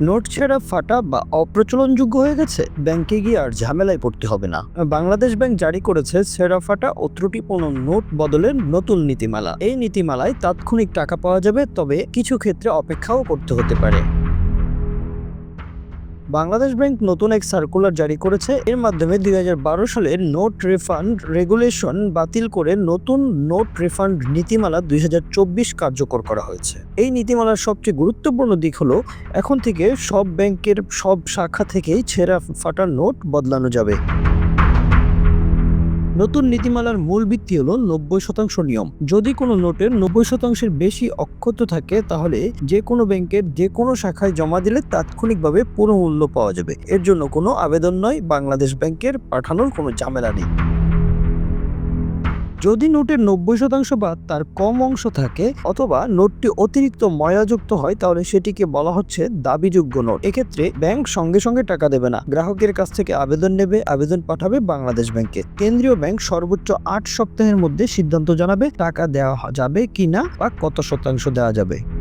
Note ছেঁড়া ফাটা বা অপ্রচলনযোগ্য হয়ে গেছে? ব্যাংকে গিয়ে আর ঝামেলায় পড়তে হবে না। বাংলাদেশ ব্যাংক জারি করেছে ছেঁড়া ফাটা ও ত্রুটিপূর্ণ নোট বদলের নতুন নীতিমালা। এই নীতিমালায় তাৎক্ষণিক টাকা পাওয়া যাবে, তবে কিছু ক্ষেত্রে অপেক্ষাও করতে হতে পারে। বাংলাদেশ ব্যাংক নতুন এক সার্কুলার জারি করেছে। এর মাধ্যমে দু হাজার বারো সালের নোট রিফান্ড রেগুলেশন বাতিল করে নতুন নোট রিফান্ড নীতিমালা দুই হাজার চব্বিশ কার্যকর করা হয়েছে। এই নীতিমালার সবচেয়ে গুরুত্বপূর্ণ দিক হলো, এখন থেকে সব ব্যাংকের সব শাখা থেকেই ছেঁড়া ফাটা নোট বদলানো যাবে। নতুন নীতিমালার মূল ভিত্তি হলো নব্বই শতাংশ নিয়ম। যদি কোনো নোটের নব্বই শতাংশের বেশি অক্ষত থাকে, তাহলে যে কোনো ব্যাংকের যে কোনো শাখায় জমা দিলে তাৎক্ষণিকভাবে পুরো মূল্য পাওয়া যাবে। এর জন্য কোনো আবেদন নয়, বাংলাদেশ ব্যাংকের পাঠানোর কোনো ঝামেলা নেই। যদি নোটের নব্বই শতাংশ বা তার কম অংশ থাকে অথবা নোটটি অতিরিক্ত ময়াযুক্ত হয়, তাহলে সেটিকে বলা হচ্ছে দাবিযোগ্য নোট। এক্ষেত্রে ব্যাংক সঙ্গে সঙ্গে টাকা দেবে না। গ্রাহকের কাছ থেকে আবেদন নেবে, আবেদন পাঠাবে বাংলাদেশ ব্যাংকে। কেন্দ্রীয় ব্যাংক সর্বোচ্চ আট সপ্তাহের মধ্যে সিদ্ধান্ত জানাবে টাকা দেওয়া যাবে কিনা বা কত শতাংশ দেওয়া যাবে।